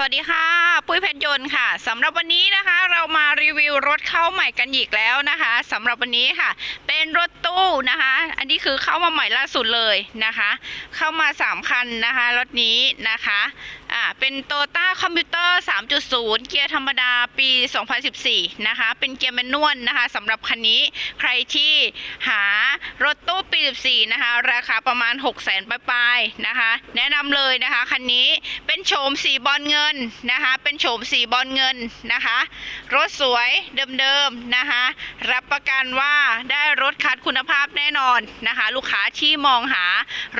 สวัสดีค่ะ ปุ้ยเพชรยนต์ค่ะสำหรับวันนี้นะคะเรามารีวิวรถเข้าใหม่กันอีกแล้วนะคะสำหรับวันนี้ค่ะ เป็นรถตู้นะคะ อันนี้คือเข้ามาใหม่ล่าสุดเลยนะคะ เข้ามา 3 คันนะคะรถนี้นะคะอ่าเป็นโตต้าคอมพิวเตอร์ 3.0 เกียร์ธรรมดาปี 2014 นะคะ เป็นเกียร์แมนนวลนะคะสำหรับคันนี้ใครที่หา รถตู้ปี 14 นะคะ ราคาประมาณ 6 0 0 0 0 0ปลายๆนะคะ แนะนำเลยนะคะ คันนี้เป็นโฉมสีบอลเงินนะคะ เป็นโฉมสีบอลเงินนะคะ รถสวยเดิมๆนะคะ รับประกันว่าได้รถคัดคุณภาพแน่นอนนะคะ ลูกค้าที่มองหา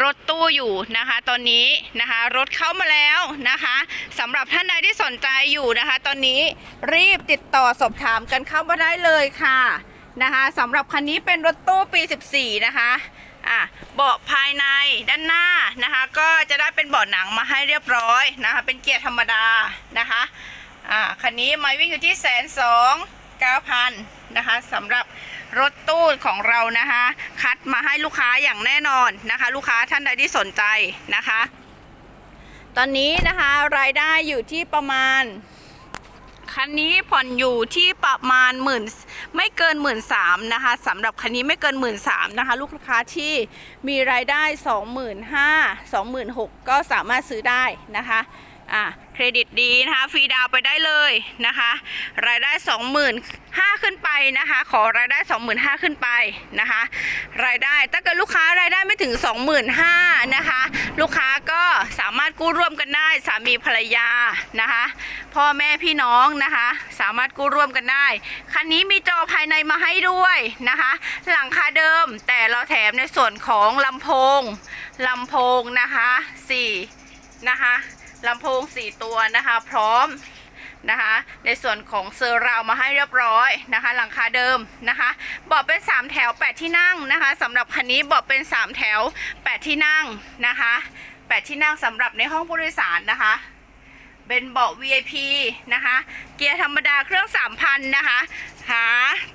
รถตู้อยู่นะคะ ตอนนี้นะคะ รถเข้ามาแล้วนะคะสำหรับท่านใดที่สนใจอยู่นะคะ ตอนนี้รีบติดต่อสอบถามกันเข้ามาได้เลยค่ะ นะคะสำหรับคันนี้เป็นรถตู้ปี 14 นะคะอะเบาะภายในด้านหน้านะคะ ก็จะได้เป็นเบาะหนังมาให้เรียบร้อยนะคะ เป็นเกียร์ธรรมดานะคะอ่าคันนี้มาวิ่งอยู่ที่แสนสองเก้าพันนะคะสำหรับรถตู้ของเรานะคะ คัดมาให้ลูกค้าอย่างแน่นอนนะคะ ลูกค้าท่านใดที่สนใจนะคะ ตอนนี้นะคะรายได้อยู่ที่ประมาณ คันนี้ผ่อนอยู่ที่ประมาณหมื่น ไม่เกินหมื่นสามนะคะสำหรับคันนี้ไม่เกินหมื่นสามนะคะ ลูกค้าที่มีรายได้สองหมื่นห้าสองหมื่นหกก็สามารถซื้อได้นะคะอ่าเครดิตดีนะคะฟรีดาวไปได้เลยนะคะ รายได้สองหมื่นห้าขึ้นไปนะคะ ขอรายได้สองหมื่นห้าขึ้นไปนะคะ รายได้ถ้าเกิดลูกค้ารายได้ไม่ถึง 25,000นะคะ ลูกค้า กู้ร่วมกันได้สามีภรรยานะคะ พ่อแม่พี่น้องนะคะ สามารถกู้ร่วมกันได้ คันนี้มีจอภายในมาให้ด้วยนะคะ หลังคาเดิมแต่เราแถมในส่วนของลำโพงลำโพงนะคะ4นะคะลำโพง 4 ตัวนะคะ พร้อมนะคะในส่วนของเซอร์ราวมาให้เรียบร้อยนะคะ หลังคาเดิมนะคะเบาะเป็น 3 แถว 8 ที่นั่งนะคะสำหรับคันนี้เบาะเป็น 3 แถว 8 ที่นั่งนะคะ 8 ที่นั่งสำหรับในห้องผู้โดยสารนะคะ เป็นเบาะ VIP นะคะ เกียร์ธรรมดาเครื่อง 3,000 นะคะหา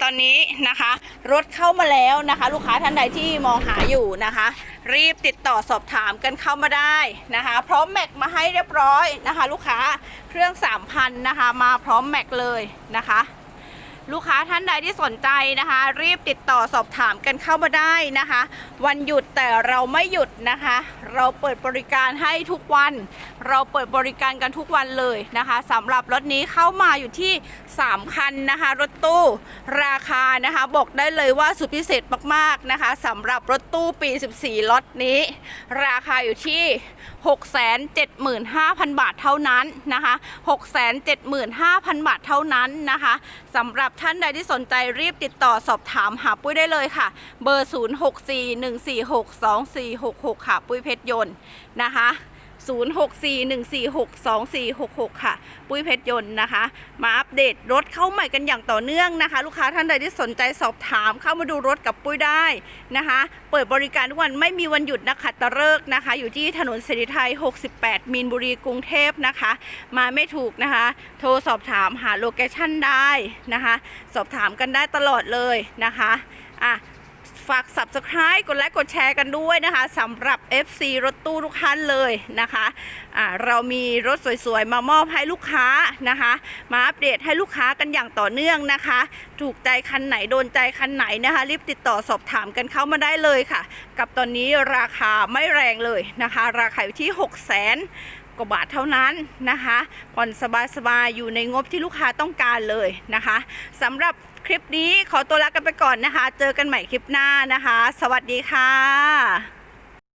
ตอนนี้นะคะ รถเข้ามาแล้วนะคะ ลูกค้าท่านใดที่มองหาอยู่นะคะ รีบติดต่อสอบถามกันเข้ามาได้นะคะ พร้อมแม็กมาให้เรียบร้อยนะคะ ลูกค้าเครื่อง 3,000 นะคะ มาพร้อมแม็กเลยนะคะ ลูกค้าท่านใดที่สนใจนะคะ รีบติดต่อสอบถามกันเข้ามาได้นะคะ วันหยุดแต่เราไม่หยุดนะคะ เราเปิดบริการให้ทุกวัน เราเปิดบริการกันทุกวันเลยนะคะสำหรับรถนี้เข้ามาอยู่ที่ 3 คันนะคะ รถตู้ราคานะคะบอกได้เลยว่าสุดพิเศษมากๆนะคะสำหรับรถตู้ปี 14ล็อตนี้ ราคาอยู่ที่ 675,000 บาทเท่านั้นนะคะ 675,000 บาทเท่านั้นนะคะสำหรับท่านใดที่สนใจรีบติดต่อสอบถามหาปุ้ยได้เลยค่ะ เบอร์ 0641462466 ค่ะ ปุ้ยเพชรยนต์นะคะ 0641462466 ค่ะ ปุ้ยเพชรยนต์นะคะ มาอัปเดตรถเข้าใหม่กันอย่างต่อเนื่องนะคะ ลูกค้าท่านใดที่สนใจสอบถามเข้ามาดูรถกับปุ้ยได้นะคะ เปิดบริการทุกวันไม่มีวันหยุดนะคะตะเลิกนะคะ อยู่ที่ถนนเสรีไทย 68 มีนบุรีกรุงเทพนะคะ มาไม่ถูกนะคะ โทรสอบถามหาโลเคชั่นได้นะคะ สอบถามกันได้ตลอดเลยนะคะอะ ฝาก subscribe กดไลค์กดแชร์กันด้วยนะคะสำหรับ FC รถตู้ทุกท่านเลยนะคะอ่าเรามีรถสวยๆ มามอบให้ลูกค้านะคะ มาอัปเดตให้ลูกค้ากันอย่างต่อเนื่องนะคะ ถูกใจคันไหนโดนใจคันไหนนะคะ รีบติดต่อสอบถามกันเข้ามาได้เลยค่ะ กับตอนนี้ราคาไม่แรงเลยนะคะ ราคาอยู่ที่ 6 0 0 0 0 กว่าบาทเท่านั้นนะคะผ่อนสบายๆอยู่ในงบที่ลูกค้าต้องการเลยนะคะสำหรับคลิปนี้ขอตัวลากันไปก่อนนะคะ เจอกันใหม่คลิปหน้านะคะ สวัสดีค่ะ